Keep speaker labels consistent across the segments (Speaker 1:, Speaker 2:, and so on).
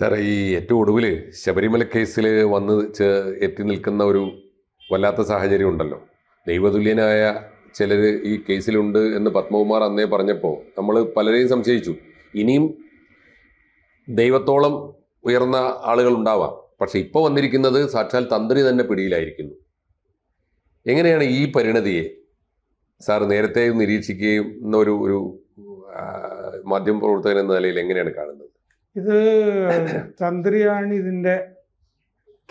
Speaker 1: സാറേ ഈ ഏറ്റവും ഒടുവിൽ ശബരിമല കേസിൽ വന്ന് എത്തി നിൽക്കുന്ന ഒരു വല്ലാത്ത സാഹചര്യം ഉണ്ടല്ലോ. ദൈവതുല്യനായ ചിലർ ഈ കേസിലുണ്ട് എന്ന് പത്മകുമാർ അന്നേ പറഞ്ഞപ്പോൾ നമ്മൾ പലരെയും സംശയിച്ചു. ഇനിയും ദൈവത്തോളം ഉയർന്ന ആളുകൾ ഉണ്ടാവാം. പക്ഷെ ഇപ്പോൾ വന്നിരിക്കുന്നത് സാക്ഷാൽ തന്ത്രി തന്നെ പിടിയിലായിരിക്കുന്നു. എങ്ങനെയാണ് ഈ പരിണതിയെ സാർ നേരത്തെ നിരീക്ഷിക്കുകയും എന്നൊരു ഒരു മാധ്യമ പ്രവർത്തകൻ എന്ന നിലയിൽ എങ്ങനെയാണ് കാണുന്നത്?
Speaker 2: ഇത് തന്ത്രിയാണ് ഇതിന്റെ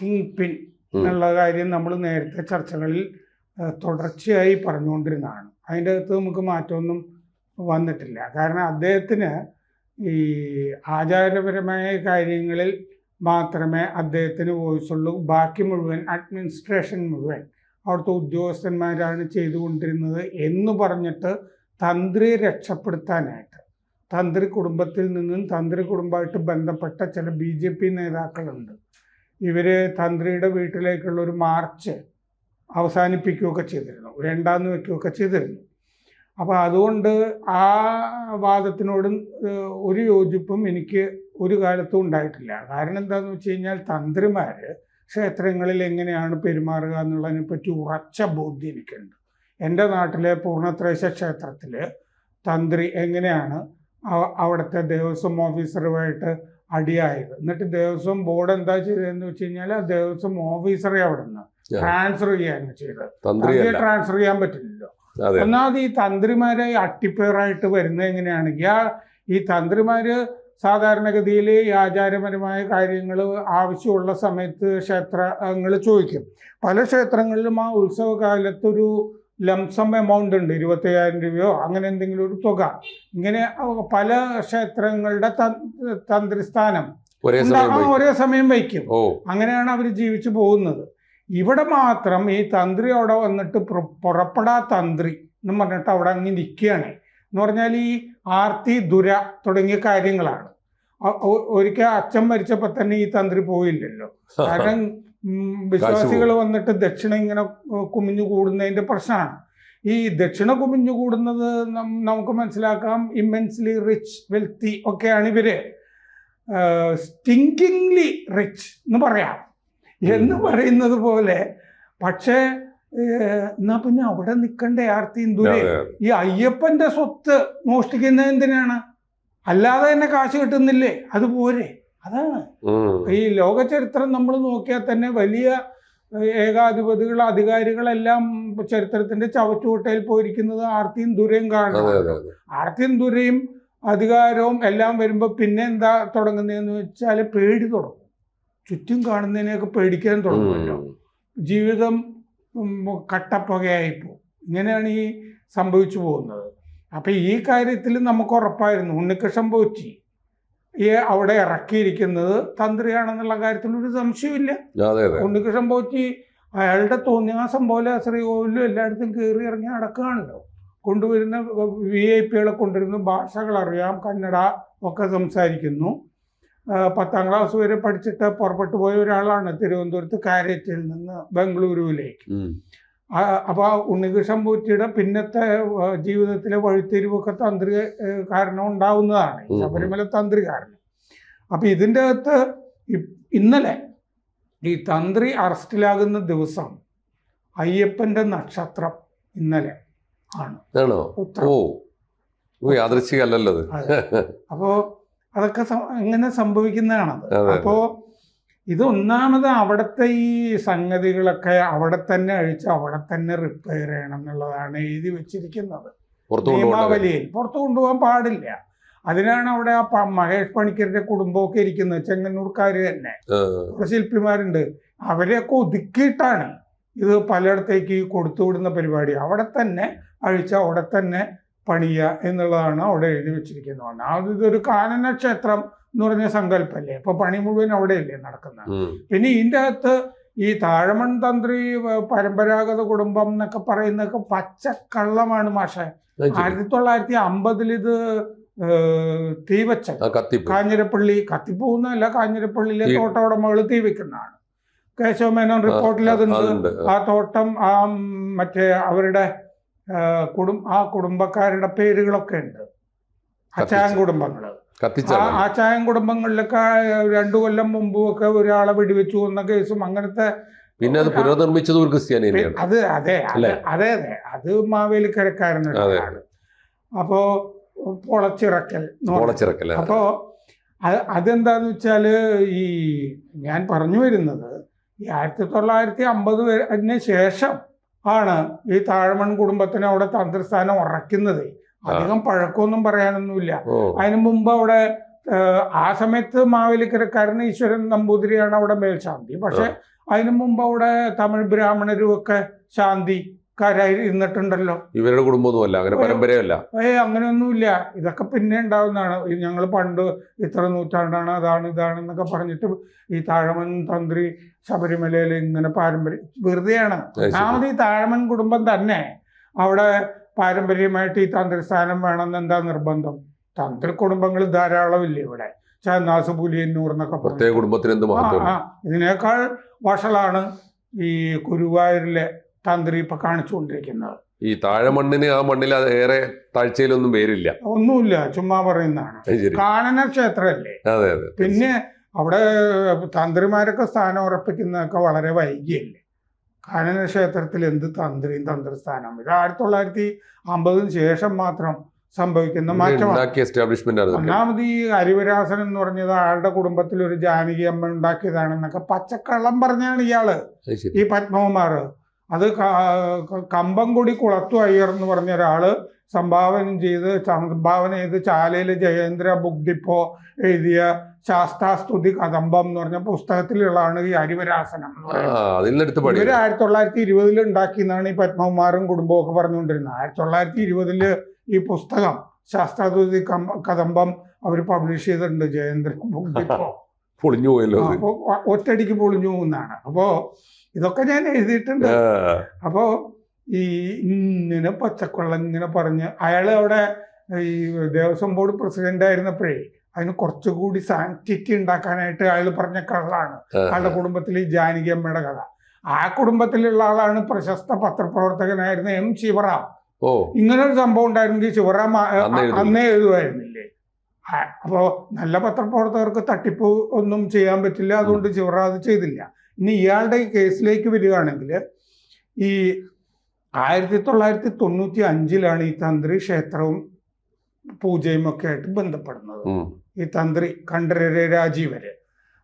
Speaker 2: കിങ് പിൻ എന്നുള്ള കാര്യം നമ്മൾ നേരത്തെ ചർച്ചകളിൽ തുടർച്ചയായി പറഞ്ഞുകൊണ്ടിരുന്നതാണ്. അതിന്റെ അകത്ത് നമുക്ക് മാറ്റമൊന്നും വന്നിട്ടില്ല. കാരണം അദ്ദേഹത്തിന് ഈ ആചാരപരമായ കാര്യങ്ങളിൽ മാത്രമേ അദ്ദേഹത്തിന് വോയിസ് ഉള്ളൂ ബാക്കി മുഴുവൻ അഡ്മിനിസ്ട്രേഷൻ മുഴുവൻ അവിടുത്തെ ഉദ്യോഗസ്ഥന്മാരാണ് ചെയ്തുകൊണ്ടിരുന്നത് എന്ന് പറഞ്ഞിട്ട് തന്ത്രിയെ രക്ഷപ്പെടുത്താനായിട്ട്. തന്ത്രി കുടുംബത്തിൽ നിന്നും തന്ത്രി കുടുംബമായിട്ട് ബന്ധപ്പെട്ട ചില ബി ജെ പി നേതാക്കളുണ്ട്. ഇവർ തന്ത്രിയുടെ വീട്ടിലേക്കുള്ള ഒരു മാർച്ച് അവസാനിപ്പിക്കുകയൊക്കെ ചെയ്തിരുന്നു. വേണ്ടാന്ന് വെക്കുകയൊക്കെ ചെയ്തിരുന്നു. അപ്പോൾ അതുകൊണ്ട് ആ വാദത്തിനോടും ഒരു യോജിപ്പും എനിക്ക് ഒരു കാലത്തും ഉണ്ടായിട്ടില്ല. കാരണം എന്താണെന്ന് വെച്ച് കഴിഞ്ഞാൽ തന്ത്രിമാർ ക്ഷേത്രങ്ങളിൽ എങ്ങനെയാണ് പെരുമാറുക എന്നുള്ളതിനെ പറ്റി ഉറച്ച ബോധ്യം എനിക്കുണ്ട്. എന്റെ നാട്ടിലെ പൂർണത്രേശ ക്ഷേത്രത്തിൽ തന്ത്രി എങ്ങനെയാണ് അവിടുത്തെ ദേവസ്വം ഓഫീസറുമായിട്ട് അടിയായത്. എന്നിട്ട് ദേവസ്വം ബോർഡ് എന്താ ചെയ്തതെന്ന് വെച്ച് കഴിഞ്ഞാൽ ആ ദേവസ്വം ഓഫീസറെ അവിടെ നിന്ന് ട്രാൻസ്ഫർ ചെയ്യാൻ ചെയ്തത്. തന്ത്രിയെ ട്രാൻസ്ഫർ ചെയ്യാൻ പറ്റില്ലല്ലോ. ഒന്നാമത് ഈ തന്ത്രിമാരെ അട്ടിപ്പേറായിട്ട് വരുന്നത് എങ്ങനെയാണെങ്കിൽ ആ ഈ തന്ത്രിമാര് സാധാരണഗതിയിൽ ഈ ആചാരപരമായ കാര്യങ്ങൾ ആവശ്യമുള്ള സമയത്ത് ക്ഷേത്രങ്ങൾ ചോദിക്കും. പല ക്ഷേത്രങ്ങളിലും ആ ഉത്സവകാലത്തൊരു ലംസം എമൗണ്ട് ഉണ്ട് ഇരുപത്തയ്യായിരം രൂപയോ അങ്ങനെ എന്തെങ്കിലും ഒരു തുക. ഇങ്ങനെ പല ക്ഷേത്രങ്ങളുടെ തന്ത്രിസ്ഥാനം
Speaker 1: ഒരേ സമയം
Speaker 2: വയ്ക്കും അങ്ങനെയാണ് അവർ ജീവിച്ചു പോകുന്നത്. ഇവിടെ മാത്രം ഈ തന്ത്രി അവിടെ വന്നിട്ട് പുറപ്പെടാ തന്ത്രി എന്ന് പറഞ്ഞിട്ട് അവിടെ അങ്ങ് നിൽക്കുകയാണ്. എന്ന് പറഞ്ഞാൽ ഈ ആർത്തി ദുര തുടങ്ങിയ കാര്യങ്ങളാണ്. ഒരിക്കൽ അച്ഛൻ മരിച്ചപ്പോൾ തന്നെ ഈ തന്ത്രി പോയില്ലല്ലോ. കാരണം വിശ്വാസികൾ വന്നിട്ട് ദക്ഷിണ ഇങ്ങനെ കുമിഞ്ഞു കൂടുന്നതിന്റെ പ്രശ്നമാണ്. ഈ ദക്ഷിണ കുമിഞ്ഞു കൂടുന്നത് നമുക്ക് മനസ്സിലാക്കാം. ഇമ്മൻസ്ലി റിച്ച് വെൽത്തി ഒക്കെയാണ് ഇവർ. സ്റ്റിങ്കിങ്ലി റിച്ച് എന്ന് പറയാം. എന്ന് പറയുന്നത് പോലെ പക്ഷേ എന്നാ പിന്നെ അവിടെ നിൽക്കണ്ടേ ആർത്തിയും ദൂരെ
Speaker 1: അതെ, അതെ.
Speaker 2: ഈ അയ്യപ്പന്റെ സ്വത്ത് മോഷ്ടിക്കുന്നത് എന്തിനാണ്? അല്ലാതെ തന്നെ കാശ് കിട്ടുന്നില്ലേ? അതുപോലെ അതാണ്. ഈ ലോക ചരിത്രം നമ്മൾ നോക്കിയാൽ തന്നെ വലിയ ഏകാധിപതികൾ അധികാരികളെല്ലാം ചരിത്രത്തിന്റെ ചവറ്റുകൊട്ടയിൽ പോയിരിക്കുന്നത് ആർത്തിയും ദുരയും
Speaker 1: കാണുന്നത്
Speaker 2: ആർത്തിയും ദുരയും അധികാരവും എല്ലാം വരുമ്പോൾ പിന്നെ എന്താ തുടങ്ങുന്നതെന്ന് വെച്ചാൽ പേടി തുടങ്ങും. ചുറ്റും കാണുന്നതിനെയൊക്കെ പേടിക്കാൻ തുടങ്ങുമല്ലോ. ജീവിതം കട്ടപ്പകയായിപ്പോ ഇങ്ങനെയാണ് ഈ സംഭവിച്ചു പോകുന്നത്. അപ്പൊ ഈ കാര്യത്തിൽ നമുക്ക് ഉറപ്പായിരുന്നു. ഉണ്ണികൃഷ്ണൻ പോറ്റി. അവിടെ ഇറക്കിയിരിക്കുന്നത് തന്ത്രിയാണെന്നുള്ള കാര്യത്തിൽ ഒരു സംശയമില്ല ഉണ്ണികൃഷ്ണൻ പോറ്റി അയാളുടെ തോന്നിയാസം പോലെ ശ്രീകോവിലും എല്ലായിടത്തും കയറി ഇറങ്ങി നടക്കുകയാണല്ലോ. കൊണ്ടുവരുന്ന വി ഐ പികളെ കൊണ്ടുവരുന്ന ഭാഷകൾ അറിയാം കന്നഡ ഒക്കെ സംസാരിക്കുന്നു. പത്താം ക്ലാസ് വരെ പഠിച്ചിട്ട് പുറപ്പെട്ടു പോയ ഒരാളാണ് തിരുവനന്തപുരത്ത് കാരറ്റിൽ നിന്ന് ബംഗളൂരുവിലേക്ക്. ആ, അപ്പൊ ആ ഉണ്ണികൃഷ്ണൻ പൂറ്റിയുടെ പിന്നത്തെ ജീവിതത്തിലെ വഴിത്തിരിവൊക്കെ തന്ത്രി കാരണം ഉണ്ടാവുന്നതാണ്. ശബരിമല തന്ത്രി കാരണം. അപ്പൊ ഇതിന്റെ അകത്ത് ഇന്നലെ ഈ തന്ത്രി അറസ്റ്റിലാകുന്ന ദിവസം അയ്യപ്പന്റെ നക്ഷത്രം ഇന്നലെ ആണ്.
Speaker 1: ഓ യാദൃശ്ചികല്ലല്ലോ
Speaker 2: അപ്പോ അതൊക്കെ എങ്ങനെ സംഭവിക്കുന്നതാണത്. അപ്പോ ഇത് ഒന്നാമത് അവിടുത്തെ ഈ സംഗതികളൊക്കെ അവിടെ തന്നെ അഴിച്ച് അവിടെ തന്നെ റിപ്പയർ ചെയ്യണം എന്നുള്ളതാണ് എഴുതി വെച്ചിരിക്കുന്നത്.
Speaker 1: ദീപാവലിയിൽ
Speaker 2: നിയമാവലിയിൽ പുറത്തു കൊണ്ടുപോകാൻ പാടില്ല. അതിനാണ് അവിടെ ആ മഹേഷ് പണിക്കരുടെ കുടുംബമൊക്കെ ഇരിക്കുന്നത് ചെങ്ങന്നൂർക്കാർ തന്നെ. ശില്പിമാരുണ്ട്. അവരെയൊക്കെ ഒതുക്കിയിട്ടാണ് ഇത് പലയിടത്തേക്ക് കൊടുത്തുവിടുന്ന പരിപാടി. അവിടെ തന്നെ അഴിച്ച അവിടെ തന്നെ പണിയുക എന്നുള്ളതാണ് അവിടെ എഴുതി വെച്ചിരിക്കുന്നത് ആ ഇതൊരു കാനന ക്ഷേത്രം എന്ന് പറഞ്ഞ സങ്കല്പല്ലേ? അപ്പൊ പണി മുഴുവൻ അവിടെയല്ലേ നടക്കുന്നത്. പിന്നെ ഇതിന്റെ അകത്ത് ഈ താഴമൺ തന്ത്രി പരമ്പരാഗത കുടുംബം എന്നൊക്കെ പറയുന്നതൊക്കെ പച്ചക്കള്ളമാണ് മാഷെ. ആയിരത്തി തൊള്ളായിരത്തി അമ്പതിൽ ഇത് തീവച്ച കാഞ്ഞിരപ്പള്ളി കത്തിപ്പോകുന്നതല്ല കാഞ്ഞിരപ്പള്ളിയിലെ തോട്ട ഉടമകൾ തീ കേശവ കേശവമേനോൻ റിപ്പോർട്ടിൽ അതുണ്ട്. ആ. തോട്ടം ആ മറ്റേ അവരുടെ കുടും ആ കുടുംബക്കാരുടെ പേരുകളൊക്കെ ഉണ്ട്. അച്ചാൻ
Speaker 1: കത്തിച്ച്. കത്തിച്ചാണ്
Speaker 2: ആചായം കുടുംബങ്ങളിലൊക്കെ രണ്ടു കൊല്ലം മുമ്പും ഒക്കെ ഒരാളെ വെടിവെച്ചു എന്ന കേസും അങ്ങനത്തെ
Speaker 1: പിന്നെ അത് പുനർനിർമ്മിച്ചത് ഒരു ക്രിസ്ത്യാനി
Speaker 2: അത് അതെ അതെ അതെ അതെ. അത് മാവേലിക്കരക്കാരനാണ് അപ്പോ പൊളച്ചിറക്കൽ
Speaker 1: പൊളച്ചിറക്കൽ
Speaker 2: അപ്പോ അത് അതെന്താന്ന് വെച്ചാൽ ഈ ഞാൻ പറഞ്ഞു വരുന്നത് ഈ ആയിരത്തി തൊള്ളായിരത്തി അമ്പത് അതിന് ശേഷം ആണ് ഈ താഴമൺ കുടുംബത്തിന് അവിടെ തന്ത്രസ്ഥാനം ഉറയ്ക്കുന്നത്. അധികം പഴക്കമൊന്നും പറയാനൊന്നുമില്ല. അതിനു മുമ്പ് അവിടെ ആ സമയത്ത് മാവേലിക്കരക്കാരൻ ഈശ്വരൻ നമ്പൂതിരിയാണ് അവിടെ മേൽശാന്തി പക്ഷെ അതിനു മുമ്പ് അവിടെ തമിഴ് ബ്രാഹ്മണരും ഒക്കെ ശാന്തി ഇരുന്നിട്ടുണ്ടല്ലോ.
Speaker 1: ഇവരുടെ കുടുംബമൊന്നുമല്ല അങ്ങനെ പരമ്പരയല്ല.
Speaker 2: ഏ അങ്ങനെയൊന്നുമില്ല. ഇതൊക്കെ പിന്നെ ഉണ്ടാവുന്നതാണ്. ഞങ്ങൾ പണ്ട് ഇത്ര നൂറ്റാണ്ടാണ് അതാണ് ഇതാണ് എന്നൊക്കെ പറഞ്ഞിട്ട് ഈ താഴമൻ തന്ത്രി ശബരിമലയിൽ ഇങ്ങനെ പാരമ്പര്യം വെറുതെയാണ്. ഒന്നാമത് ഈ താഴമൻ കുടുംബം തന്നെ അവിടെ പാരമ്പര്യമായിട്ട് ഈ തന്ത്രിസ്ഥാനം വേണമെന്ന് എന്താ നിർബന്ധം? തന്ത്രി കുടുംബങ്ങൾ ധാരാളം ഇല്ലേ ഇവിടെ? ചാന്നാസ് പുലിയന്നൂർ എന്നൊക്കെ
Speaker 1: പ്രത്യേക. കുടുംബത്തിന് എന്ത്
Speaker 2: ആ, ഇതിനേക്കാൾ വഷളാണ് ഈ ഗുരുവായൂരിലെ തന്ത്രി ഇപ്പൊ കാണിച്ചുകൊണ്ടിരിക്കുന്നത്.
Speaker 1: ഈ താഴെ മണ്ണിന് ആ മണ്ണിൽ ഏറെ താഴ്ചയിലൊന്നും പേരില്ല
Speaker 2: ഒന്നുമില്ല ചുമ്മാ പറയുന്നതാണ്.
Speaker 1: കാണന
Speaker 2: ക്ഷേത്രല്ലേ? ക്ഷേത്രമല്ലേ പിന്നെ അവിടെ തന്ത്രിമാരൊക്കെ സ്ഥാനം ഉറപ്പിക്കുന്നതൊക്കെ വളരെ വൈകിയല്ലേ? കാനന ക്ഷേത്രത്തിൽ എന്ത് തന്ത്രിയും തന്ത്രസ്ഥാനം? ഇത് ആയിരത്തി തൊള്ളായിരത്തി അമ്പതിന് ശേഷം മാത്രം സംഭവിക്കുന്ന മാറ്റമാണ്. ഒന്നാമത് ഈ ഹരിവരാസൻ എന്ന് പറഞ്ഞത് ആളുടെ കുടുംബത്തിൽ ഒരു ജാനകി അമ്മ ഉണ്ടാക്കിയതാണെന്നൊക്കെ പച്ചക്കള്ളം പറഞ്ഞാണ്
Speaker 1: ഇയാൾ.
Speaker 2: ഈ പത്മകുമാർ. അത് കമ്പംകുടി കുളത്തു അയ്യർ എന്ന് പറഞ്ഞ ഒരാൾ സംഭാവന ചെയ്ത് സംഭാവന ചെയ്ത് ചാലയിൽ ജയേന്ദ്ര ബുക്ക് ഡിപ്പോ എഴുതിയ ശാസ്താസ്തുതി കദംബം എന്ന് പറഞ്ഞ പുസ്തകത്തിലുള്ളതാണ് ഈ
Speaker 1: അരിവരാസനം
Speaker 2: ഇവർ ആയിരത്തി തൊള്ളായിരത്തി ഇരുപതിൽ ഉണ്ടാക്കിയെന്നാണ് ഈ പത്മകുമാറും കുടുംബവും ഒക്കെ പറഞ്ഞുകൊണ്ടിരുന്നത്. ആയിരത്തി തൊള്ളായിരത്തി ഇരുപതിൽ ഈ പുസ്തകം ശാസ്താസ്തുതി കദംബം അവർ പബ്ലിഷ് ചെയ്തിട്ടുണ്ട് ജയേന്ദ്ര ബുക്ക് ഡിപ്പോ.
Speaker 1: പൊളിഞ്ഞു പോയല്ലോ
Speaker 2: ഒറ്റടിക്ക് പൊളിഞ്ഞു പോകുന്നതാണ്. അപ്പോ ഇതൊക്കെ ഞാൻ എഴുതിയിട്ടുണ്ട്. അപ്പോ ഈ ഇങ്ങനെ പച്ചക്കൊള്ളം ഇങ്ങനെ പറഞ്ഞ് അയാൾ അവിടെ ഈ ദേവസ്വം ബോർഡ് പ്രസിഡന്റ് ആയിരുന്നപ്പോഴേ അതിന് കുറച്ചുകൂടി സാന്റിറ്റി ഉണ്ടാക്കാനായിട്ട് അയാൾ പറഞ്ഞ കള്ളാണ്. അയാളുടെ കുടുംബത്തിൽ ഈ ജാനകി അമ്മയുടെ കഥ. ആ കുടുംബത്തിലുള്ള ആളാണ് പ്രശസ്ത പത്രപ്രവർത്തകനായിരുന്ന എം ശിവറാം.
Speaker 1: ഓ.
Speaker 2: ഇങ്ങനെ ഒരു സംഭവം ഉണ്ടായിരുന്നെങ്കിൽ ശിവറാം
Speaker 1: അന്ന്
Speaker 2: എഴുതുമായിരുന്നില്ലേ? ആ, അപ്പോ നല്ല പത്രപ്രവർത്തകർക്ക് തട്ടിപ്പ് ഒന്നും ചെയ്യാൻ പറ്റില്ല. അതുകൊണ്ട് ശിവറാം അത് ചെയ്തില്ല. ഇനി ഇയാളുടെ കേസിലേക്ക് വരികയാണെങ്കിൽ ഈ ആയിരത്തി തൊള്ളായിരത്തി തൊണ്ണൂറ്റി അഞ്ചിലാണ് ഈ തന്ത്രി ക്ഷേത്രവും പൂജയും ഒക്കെ ആയിട്ട് ബന്ധപ്പെടുന്നത്. ഈ തന്ത്രി കണ്ഠരര് രാജീവര്.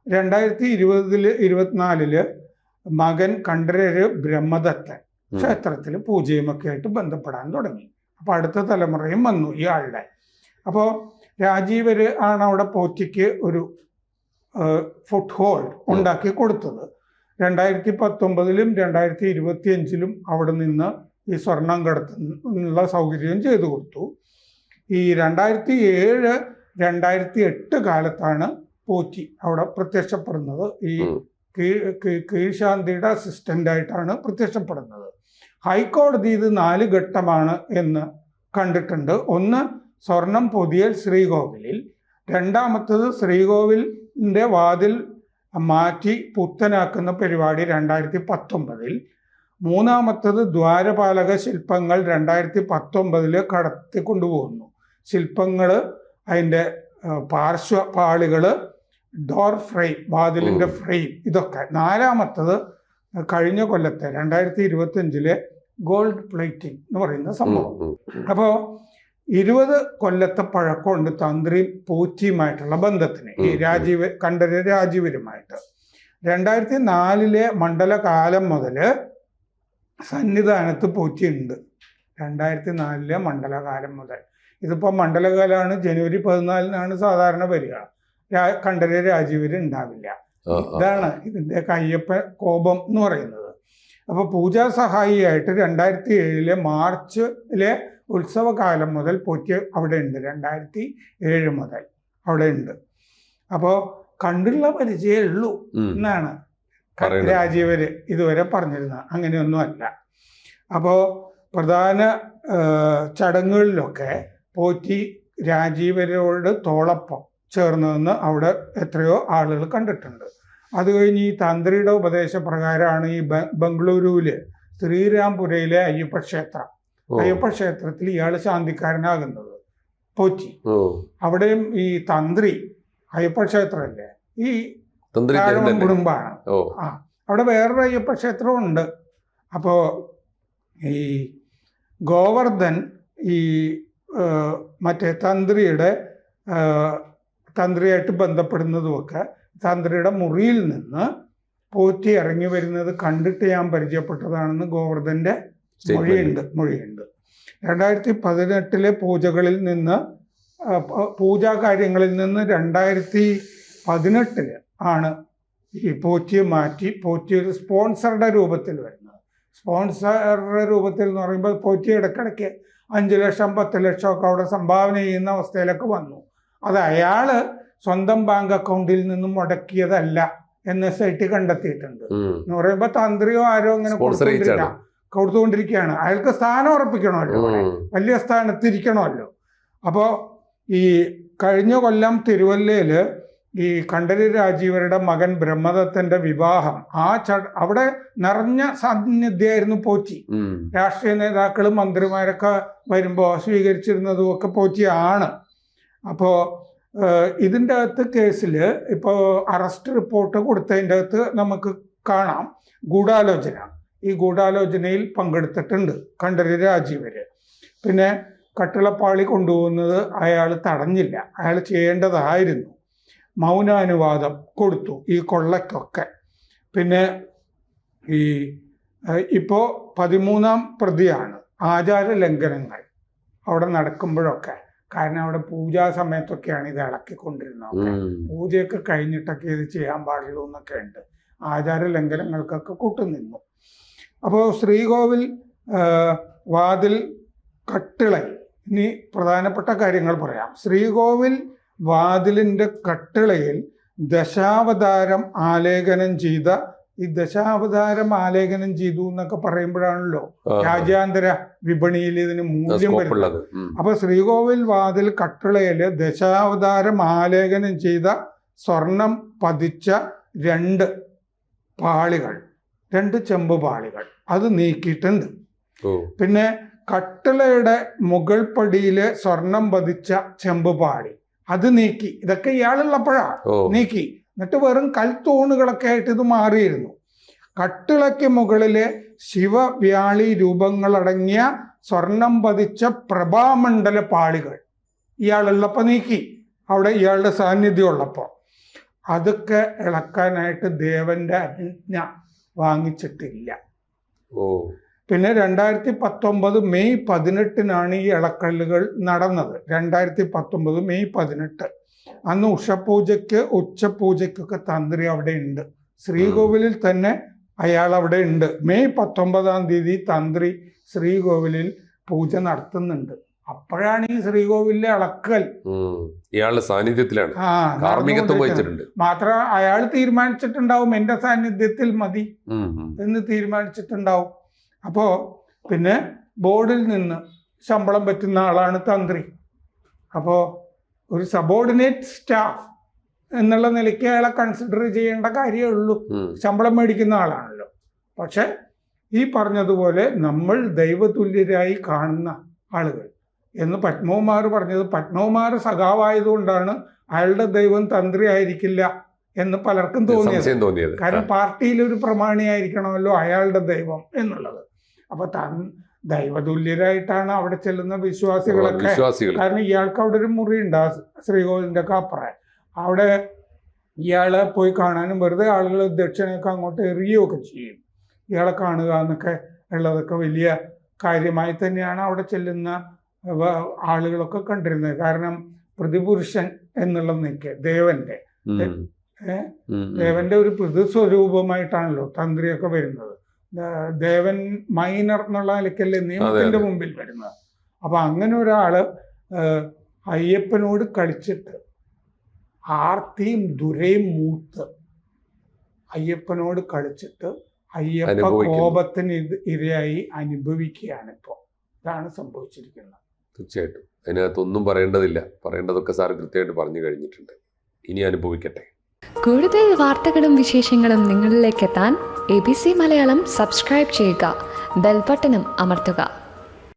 Speaker 2: രണ്ടായിരത്തി ഇരുപതിൽ ഇരുപത്തിനാലിൽ മകൻ കണ്ഠരര് ബ്രഹ്മദത്തൻ. ക്ഷേത്രത്തിൽ പൂജയും ഒക്കെ ആയിട്ട് ബന്ധപ്പെടാൻ തുടങ്ങി. അപ്പൊ അടുത്ത തലമുറയും വന്നു ഇയാളുടെ അപ്പോൾ രാജീവര് ആണ് അവിടെ പോറ്റിക്ക് ഒരു ഫുട് ഹോൾഡ് ഉണ്ടാക്കി കൊടുത്തത്. രണ്ടായിരത്തി പത്തൊമ്പതിലും രണ്ടായിരത്തി ഇരുപത്തി അഞ്ചിലും അവിടെ നിന്ന് ഈ സ്വർണം കടത്തുന്നുള്ള സൗകര്യം ചെയ്തു കൊടുത്തു. ഈ രണ്ടായിരത്തി ഏഴ് രണ്ടായിരത്തി എട്ട് കാലത്താണ് പോറ്റി അവിടെ പ്രത്യക്ഷപ്പെടുന്നത്. ഈ. കീഴ്ശാന്തിയുടെ അസിസ്റ്റന്റ് ആയിട്ടാണ് പ്രത്യക്ഷപ്പെടുന്നത്. ഹൈക്കോടതി ഇത് നാല് ഘട്ടമാണ് എന്ന് കണ്ടിട്ടുണ്ട്. ഒന്ന് സ്വർണം പൊതിയൽ ശ്രീകോവിലിൽ. രണ്ടാമത്തത് ശ്രീകോവിലിന്റെ വാതിൽ മാറ്റി പുത്തനാക്കുന്ന പരിപാടി രണ്ടായിരത്തി പത്തൊമ്പതിൽ മൂന്നാമത്തത് ദ്വാരപാലക ശില്പങ്ങൾ രണ്ടായിരത്തി പത്തൊമ്പതിൽ കടത്തി കൊണ്ടുപോകുന്നു. ശില്പങ്ങൾ അതിന്റെ പാർശ്വ പാളികൾ ഡോർ ഫ്രെയിം
Speaker 1: വാതിലിന്റെ
Speaker 2: ഫ്രെയിം ഇതൊക്കെ. നാലാമത്തത് കഴിഞ്ഞ കൊല്ലത്തെ രണ്ടായിരത്തി ഇരുപത്തി അഞ്ചിലെ ഗോൾഡ് പ്ലേറ്റിംഗ് എന്ന് പറയുന്ന സംഭവം. അപ്പോൾ ഇരുപത് കൊല്ലത്തെ പഴക്കമുണ്ട് തന്ത്രി പൂച്ചിയുമായിട്ടുള്ള ബന്ധത്തിന് ഈ. രാജീവ് കണ്ഠര് രാജീവരുമായിട്ട്. രണ്ടായിരത്തി നാലിലെ മണ്ഡലകാലം മുതൽ സന്നിധാനത്ത് പോറ്റിയുണ്ട് രണ്ടായിരത്തി നാലിലെ മണ്ഡലകാലം മുതൽ. ഇതിപ്പോൾ മണ്ഡലകാലമാണ് ജനുവരി പതിനാലിനാണ് സാധാരണ വരിക. കണ്ടര കണ്ഠര് രാജീവര് ഉണ്ടാവില്ല. ഇതാണ് ഇതിന്റെ കയ്യപ്പ കോപം എന്ന് പറയുന്നത്. അപ്പോൾ പൂജാ സഹായിയായിട്ട് രണ്ടായിരത്തി ഏഴിലെ മാർച്ചിലെ ഉത്സവകാലം മുതൽ പോറ്റി അവിടെ ഉണ്ട് രണ്ടായിരത്തി ഏഴ് മുതൽ അവിടെ ഉണ്ട് അപ്പോൾ കണ്ടുള്ള പരിചയമേ ഉള്ളൂ. എന്നാണ്. രാജീവര് ഇതുവരെ പറഞ്ഞിരുന്നത്. അങ്ങനെയൊന്നുമല്ല. അപ്പോൾ പ്രധാന ചടങ്ങുകളിലൊക്കെ പോറ്റി രാജീവരോട് തോളപ്പം ചേർന്ന് നിന്ന് അവിടെ എത്രയോ ആളുകൾ കണ്ടിട്ടുണ്ട്. അത് കഴിഞ്ഞ് ഈ തന്ത്രിയുടെ ഉപദേശപ്രകാരമാണ് ഈ ബംഗളൂരുവിൽ ശ്രീരാംപുരയിലെ അയ്യപ്പ ക്ഷേത്രം. അയ്യപ്പ ക്ഷേത്രത്തിൽ ഇയാൾ ശാന്തിക്കാരനാകുന്നത്. പോറ്റി. അവിടെയും ഈ തന്ത്രി അയ്യപ്പ ക്ഷേത്രമല്ലേ? ഈ കുടുംബാണ്. ആ അവിടെ വേറൊരു അയ്യപ്പ ക്ഷേത്രവും ഉണ്ട് അപ്പോൾ ഈ ഗോവർദ്ധൻ ഈ മറ്റേ തന്ത്രിയുടെ തന്ത്രിയായിട്ട് ബന്ധപ്പെടുന്നതുമൊക്കെ തന്ത്രിയുടെ മുറിയിൽ നിന്ന് പോറ്റി ഇറങ്ങി വരുന്നത് കണ്ടിട്ട് ഞാൻ പരിചയപ്പെട്ടതാണെന്ന് ഗോവർദ്ധന്റെ
Speaker 1: സ്റ്റേറ്റ്മെന്റ്
Speaker 2: മൊഴിയുണ്ട് മൊഴിയുണ്ട്. രണ്ടായിരത്തി പതിനെട്ടിലെ പൂജകളിൽ നിന്ന് പൂജാ കാര്യങ്ങളിൽ നിന്ന് രണ്ടായിരത്തി പതിനെട്ടിൽ ആണ് ഈ പോറ്റിയെ മാറ്റി പോറ്റി ഒരു സ്പോൺസറുടെ രൂപത്തിൽ വരുന്നത്. സ്പോൺസറുടെ രൂപത്തിൽ എന്ന് പറയുമ്പോൾ പോറ്റി ഇടയ്ക്കിടയ്ക്ക് അഞ്ച് ലക്ഷം പത്ത് ലക്ഷം ഒക്കെ അവിടെ സംഭാവന ചെയ്യുന്ന അവസ്ഥയിലൊക്കെ വന്നു. അത് അയാൾ സ്വന്തം ബാങ്ക് അക്കൗണ്ടിൽ നിന്നും മുടക്കിയതല്ല എൻ എസ് ഐ ടി കണ്ടെത്തിയിട്ടുണ്ട്. എന്ന് പറയുമ്പോൾ തന്ത്രിയോ ആരോ ഇങ്ങനെ
Speaker 1: ചെയ്യിച്ചാണ്.
Speaker 2: കൊടുത്തുകൊണ്ടിരിക്കുകയാണ്. അയാൾക്ക് സ്ഥാനം ഉറപ്പിക്കണമല്ലോ വലിയ സ്ഥാനത്തിരിക്കണമല്ലോ അപ്പോൾ ഈ കഴിഞ്ഞ കൊല്ലം തിരുവല്ലയിൽ ഈ കണ്ഠര് രാജീവരുടെ മകൻ ബ്രഹ്മദത്തന്റെ വിവാഹം ആ ചട അവിടെ നിറഞ്ഞ സാന്നിധ്യമായിരുന്നു പോറ്റി. രാഷ്ട്രീയ നേതാക്കളും മന്ത്രിമാരൊക്കെ വരുമ്പോൾ സ്വീകരിച്ചിരുന്നതും ഒക്കെ പോറ്റിയാണ്. അപ്പോൾ ഇതിന്റെ അകത്ത് കേസിൽ ഇപ്പോൾ അറസ്റ്റ് റിപ്പോർട്ട് കൊടുത്തതിന്റെ അകത്ത് നമുക്ക് കാണാം. ഗൂഢാലോചന. ഈ ഗൂഢാലോചനയിൽ പങ്കെടുത്തിട്ടുണ്ട് കണ്ഠര് രാജീവര് പിന്നെ കട്ടിളപ്പാളി കൊണ്ടുപോകുന്നത് അയാൾ തടഞ്ഞില്ല. അയാൾ ചെയ്യേണ്ടതായിരുന്നു. മൗനാനുവാദം കൊടുത്തു ഈ കൊള്ളയ്ക്കൊക്കെ. പിന്നെ ഈ ഇപ്പോൾ പതിമൂന്നാം പ്രതിയാണ്. ആചാര ലംഘനങ്ങൾ അവിടെ നടക്കുമ്പോഴൊക്കെ. കാരണം അവിടെ പൂജാ സമയത്തൊക്കെയാണ് ഇത് ഇളക്കിക്കൊണ്ടിരുന്നത്.
Speaker 1: കൊണ്ടിരുന്നത്
Speaker 2: പൂജയൊക്കെ കഴിഞ്ഞിട്ടൊക്കെ ഇത് ചെയ്യാൻ പാടുള്ളൂ എന്നൊക്കെ ഉണ്ട്. ആചാര ലംഘനങ്ങൾക്കൊക്കെ കൂട്ടുനിന്നു. അപ്പോൾ ശ്രീകോവിൽ വാതിൽ കട്ടിളയിൽ ഇനി പ്രധാനപ്പെട്ട കാര്യങ്ങൾ പറയാം. ശ്രീകോവിൽ വാതിലിന്റെ കട്ടിളയിൽ ദശാവതാരം ആലേഖനം ചെയ്ത ഈ ദശാവതാരം ആലേഖനം ചെയ്തു എന്നൊക്കെ പറയുമ്പോഴാണല്ലോ. രാജ്യാന്തര വിപണിയിൽ ഇതിന് മൂല്യം വരുന്നത്. അപ്പൊ ശ്രീകോവിൽ വാതിൽ കട്ടിളയിൽ ദശാവതാരം ആലേഖനം ചെയ്ത സ്വർണം പതിച്ച രണ്ട് പാളികൾ. രണ്ട് ചെമ്പ് പാളികൾ. അത് നീക്കിയിട്ടുണ്ട്. പിന്നെ കട്ടിളയുടെ മുകൾ പടിയിലെ സ്വർണം പതിച്ച ചെമ്പ് പാളി. അത് നീക്കി. ഇതൊക്കെ ഇയാളുള്ളപ്പോഴാ.
Speaker 1: ഓ.
Speaker 2: നീക്കി. എന്നിട്ട് വെറും കൽത്തൂണുകളൊക്കെ ആയിട്ട് ഇത് മാറിയിരുന്നു. കട്ടിളയ്ക്ക് മുകളിലെ ശിവവ്യാളി രൂപങ്ങളടങ്ങിയ സ്വർണം പതിച്ച പ്രഭാമണ്ഡല പാളികൾ ഇയാളുള്ളപ്പോൾ നീക്കി. അവിടെ ഇയാളുടെ സാന്നിധ്യം ഉള്ളപ്പോൾ അതൊക്കെ ഇളക്കാനായിട്ട് ദേവന്റെ അനുജ്ഞ വാങ്ങിച്ചിട്ടില്ല.
Speaker 1: ഓ.
Speaker 2: പിന്നെ രണ്ടായിരത്തി പത്തൊമ്പത് മെയ് പതിനെട്ടിനാണ് ഈ ഇളക്കല്ലുകൾ നടന്നത്. രണ്ടായിരത്തി പത്തൊമ്പത് മെയ് പതിനെട്ട്. അന്ന് ഉഷപൂജയ്ക്ക് ഉച്ചപൂജയ്ക്കൊക്കെ തന്ത്രി അവിടെ ഉണ്ട്. ശ്രീകോവിലിൽ തന്നെ അയാൾ അവിടെ ഉണ്ട്. മെയ് പത്തൊമ്പതാം തീയതി തന്ത്രി ശ്രീകോവിലിൽ പൂജ നടത്തുന്നുണ്ട്. അപ്പോഴാണ് ഈ ശ്രീകോവിലെ അളക്കൽ.
Speaker 1: ഇയാളുടെ സാന്നിധ്യത്തിലാണ്. കാർമ്മികത്വം. വഹിച്ചിട്ടുണ്ട്.
Speaker 2: മാത്രം അയാൾ തീരുമാനിച്ചിട്ടുണ്ടാവും എന്റെ സാന്നിധ്യത്തിൽ മതി. എന്ന് തീരുമാനിച്ചിട്ടുണ്ടാവും. അപ്പോ പിന്നെ ബോർഡിൽ നിന്ന് ശമ്പളം പറ്റുന്ന ആളാണ് തന്ത്രി. അപ്പോ ഒരു സബോർഡിനേറ്റ് സ്റ്റാഫ് എന്നുള്ള നിലയ്ക്ക് അയാളെ കൺസിഡർ ചെയ്യേണ്ട കാര്യമേ ഉള്ളൂ. ശമ്പളം മേടിക്കുന്ന ആളാണല്ലോ. പക്ഷെ ഈ പറഞ്ഞതുപോലെ നമ്മൾ ദൈവതുല്യരായി കാണുന്ന ആളുകൾ എന്ന് പത്മകുമാർ പറഞ്ഞത്. പത്മകുമാർ സഖാവായതുകൊണ്ടാണ് അയാളുടെ ദൈവം തന്ത്രി ആയിരിക്കില്ല എന്ന് പലർക്കും തോന്നിയത്. കാരണം പാർട്ടിയിൽ ഒരു പ്രമാണിയായിരിക്കണമല്ലോ അയാളുടെ ദൈവം എന്നുള്ളത്. അപ്പൊ താൻ ദൈവതുല്യരായിട്ടാണ് അവിടെ ചെല്ലുന്ന വിശ്വാസികളൊക്കെ. കാരണം ഇയാൾക്ക് അവിടെ ഒരു മുറിയുണ്ട് ആ ശ്രീകോവിലിന്റെ കാപ്പറ അവിടെ ഇയാളെ പോയി കാണാനും വെറുതെ ആളുകൾ ദക്ഷിണയൊക്കെ അങ്ങോട്ട് എറിയുകയൊക്കെ ചെയ്യും. ഇയാളെ കാണുക എന്നൊക്കെ ഉള്ളതൊക്കെ വലിയ കാര്യമായി തന്നെയാണ് അവിടെ ചെല്ലുന്ന ആളുകളൊക്കെ കണ്ടിരുന്നത്. കാരണം പ്രതിപുരുഷൻ എന്നുള്ള നിൽക്കെ ദേവന്റെ. ദേവന്റെ ഒരു പ്രതിസ്വരൂപമായിട്ടാണല്ലോ തന്ത്രിയൊക്കെ വരുന്നത്. ദേവൻ മൈനർ എന്നുള്ള നിലയ്ക്കല്ലേ നിയമത്തിന്റെ മുമ്പിൽ വരുന്നത്. അപ്പൊ അങ്ങനെ ഒരാൾ അയ്യപ്പനോട് കളിച്ചിട്ട് ആർത്തിയും ദുരയും മൂത്ത് അയ്യപ്പനോട് കളിച്ചിട്ട് അയ്യപ്പ കോപത്തിന് ഇരയായി അനുഭവിക്കുകയാണ് ഇപ്പോൾ ഇതാണ് സംഭവിച്ചിരിക്കുന്നത്.
Speaker 1: തീർച്ചയായിട്ടും. അതിനകത്തൊന്നും പറയേണ്ടതില്ല. പറയേണ്ടതൊക്കെ സാർ കൃത്യമായിട്ട് പറഞ്ഞു കഴിഞ്ഞിട്ടുണ്ട്. ഇനി അനുഭവിക്കട്ടെ.
Speaker 3: കൂടുതൽ വാർത്തകളും വിശേഷങ്ങളും നിങ്ങളിലേക്ക് എത്താൻ A B C Malayalam subscribe ചെയ്യുക. ബെൽബട്ടനും അമർത്തുക.